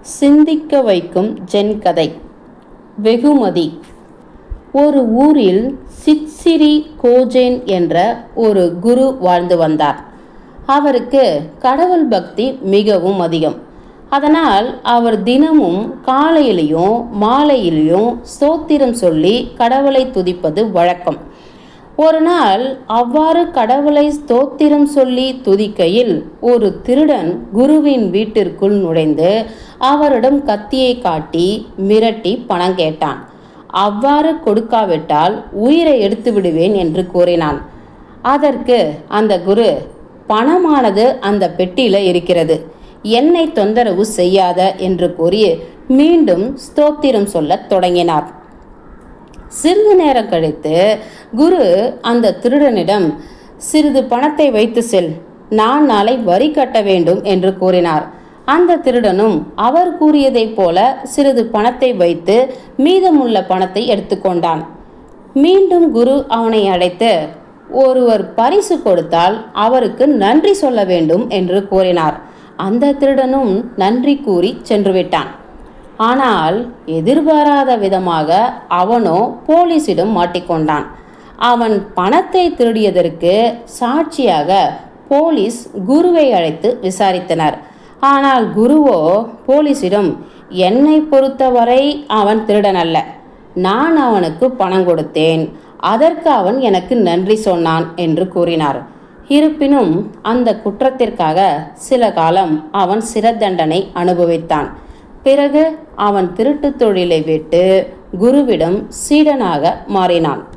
சிந்திக்க வைக்கும் ஜென் கதை வெகுமதி. ஒரு ஊரில் சித்சிரி கோஜேன் என்ற ஒரு குரு வாழ்ந்து வந்தார். அவருக்கு கடவுள் பக்தி மிகவும் அதிகம். அதனால் அவர் தினமும் காலையிலையும் மாலையிலையும் ஸ்தோத்திரம் சொல்லி கடவுளை துதிப்பது வழக்கம். ஒரு நாள் அவ்வாறு கடவுளை ஸ்தோத்திரம் சொல்லி துதிக்கையில் ஒரு திருடன் குருவின் வீட்டிற்குள் நுழைந்து அவரிடம் கத்தியை காட்டி மிரட்டி பணம் கேட்டான். அவ்வாறு கொடுக்காவிட்டால் உயிரை எடுத்து விடுவேன் என்று கூறினான். அதற்கு அந்த குரு பணமானது அந்த பெட்டியில இருக்கிறது. என்னை தொந்தரவு செய்யாத என்று கூறி மீண்டும் ஸ்தோத்திரம் சொல்லத் தொடங்கினார். சிறிது நேரம் கழித்து குரு அந்த திருடனிடம் சிறிது பணத்தை வைத்து செல் நான் நாளை வரி கட்ட வேண்டும் என்று கூறினார். அந்த திருடனும் அவர் கூறியதைப் போல சிறிது பணத்தை வைத்து மீதமுள்ள பணத்தை எடுத்துக்கொண்டான் மீண்டும் குரு அவனை அழைத்து ஒருவர் பரிசு கொடுத்தால் அவருக்கு நன்றி சொல்ல வேண்டும் என்று கூறினார். அந்த திருடனும் நன்றி கூறி சென்றுவிட்டான் ஆனால் எதிர்பாராத விதமாக அவனோ போலீசிடம் மாட்டிக்கொண்டான். அவன் பணத்தை திருடியதற்கு சாட்சியாக போலீஸ் குருவை அழைத்து விசாரித்தனர். ஆனால் குருவோ போலீசிடம் என்னை பொறுத்தவரை அவன் திருடனல்ல. நான் அவனுக்கு பணம் கொடுத்தேன். அதற்கு அவன் எனக்கு நன்றி சொன்னான் என்று கூறினார். இருப்பினும் அந்த குற்றத்திற்காக சில காலம் அவன் சிறதண்டனை அனுபவித்தான். பிறகு அவன் திருட்டுத் தொழிலை விட்டு குருவிடம் சீடனாக மாறினான்.